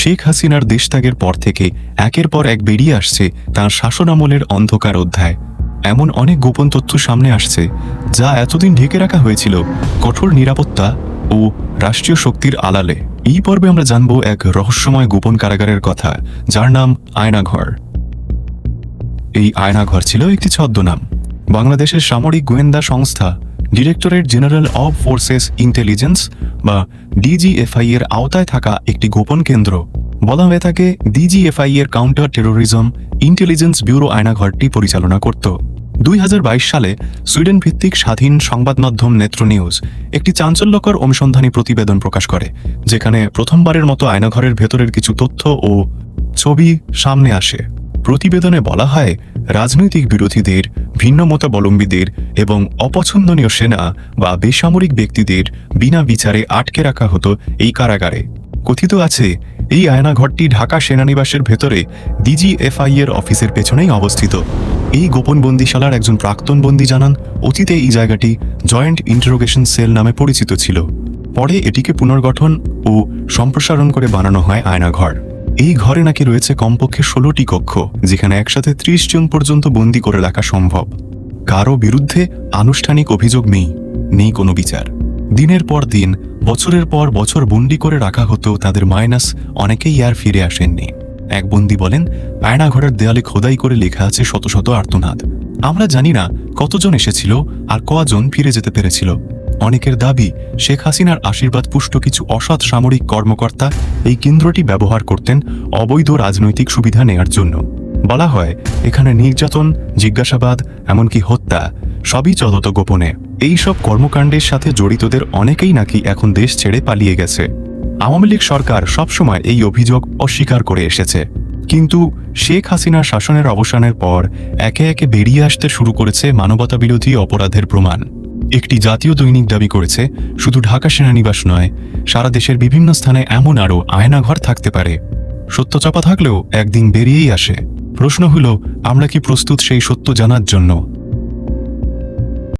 শেখ হাসিনার দেশত্যাগের পর থেকে একের পর এক বেরিয়ে আসছে তাঁর শাসনামলের অন্ধকার অধ্যায়। এমন অনেক গোপন তথ্য সামনে আসছে, যা এতদিন ঢেকে রাখা হয়েছিল কঠোর নিরাপত্তা ও রাষ্ট্রীয় শক্তির আলালে এই পর্বে আমরা জানব এক রহস্যময় গোপন কারাগারের কথা, যার নাম আয়নাঘর। এই আয়নাঘর ছিল একটি ছদ্মনাম। বাংলাদেশের সামরিক গোয়েন্দা সংস্থা Directorate General of Forces Intelligence বা ডিজিএফআই এর আওতায় থাকা একটি গোপন কেন্দ্র। বলা হয়ে থাকে, ডিজিএফআই এর কাউন্টার টেরোরিজম ইন্টেলিজেন্স ব্যুরো আয়নাঘরটি পরিচালনা করত। দুই হাজার বাইশ সালে সুইডেন ভিত্তিক স্বাধীন সংবাদ মাধ্যম নেত্র নিউজ একটি চাঞ্চল্যকর অনুসন্ধানী প্রতিবেদন প্রকাশ করে, যেখানে প্রথমবারের মতো আয়নাঘরের ভেতরের কিছু তথ্য ও ছবি সামনে আসে। প্রতিবেদনে বলা হয়, রাজনৈতিক বিরোধীদের ভিন্ন মতাবলম্বীদের এবং অপছন্দনীয় সেনা বা বেসামরিক ব্যক্তিদের বিনা বিচারে আটকে রাখা হতো এই কারাগারে। কথিত আছে, এই আয়নাঘরটি ঢাকা সেনানিবাসের ভেতরে ডিজিএফআই এর অফিসের পেছনেই অবস্থিত। এই গোপন বন্দিশালার একজন প্রাক্তন বন্দী জানান, অতীতে এই জায়গাটি জয়েন্ট ইন্টারোগেশন সেল নামে পরিচিত ছিল। পরে এটিকে পুনর্গঠন ও সম্প্রসারণ করে বানানো হয় আয়নাঘর। এই ঘরে নাকি রয়েছে কমপক্ষে ষোলোটি কক্ষ, যেখানে একসাথে ত্রিশ জন পর্যন্ত বন্দি করে রাখা সম্ভব। কারও বিরুদ্ধে আনুষ্ঠানিক অভিযোগ নেই নেই কোনো বিচার। দিনের পর দিন, বছরের পর বছর বন্দি করে রাখা হতো তাদের মাইনাস অনেকেই আর ফিরে আসেননি। এক বন্দি বলেন আয়নাঘরের দেয়ালে খোদাই করে লেখা আছে শত শত আর্তনাদ। আমরা জানি না কতজন এসেছিল আর কজন ফিরে যেতে পেরেছিল। অনেকের দাবি, শেখ হাসিনার আশীর্বাদ পুষ্ট কিছু অসৎ সামরিক কর্মকর্তা এই কেন্দ্রটি ব্যবহার করতেন অবৈধ রাজনৈতিক সুবিধা নেয়ার জন্য। বলা হয়, এখানে নির্যাতন, জিজ্ঞাসাবাদ, এমনকি হত্যা সবই চলত গোপনে। এই সব কর্মকাণ্ডের সাথে জড়িতদের অনেকেই নাকি এখন দেশ ছেড়ে পালিয়ে গেছে। আওয়ামী লীগ সরকার সবসময় এই অভিযোগ অস্বীকার করে এসেছে। কিন্তু শেখ হাসিনার শাসনের অবসানের পর একে একে বেরিয়ে আসতে শুরু করেছে মানবতা বিরোধী অপরাধের প্রমাণ। একটি জাতীয় দৈনিক দাবি করেছে, শুধু ঢাকা সেনানিবাস নয়, সারা দেশের বিভিন্ন স্থানে এমন আরও আয়নাঘর থাকতে পারে। সত্য চাপা থাকলেও একদিন বেরিয়েই আসে। প্রশ্ন হল, আমরা কি প্রস্তুত সেই সত্য জানার জন্য?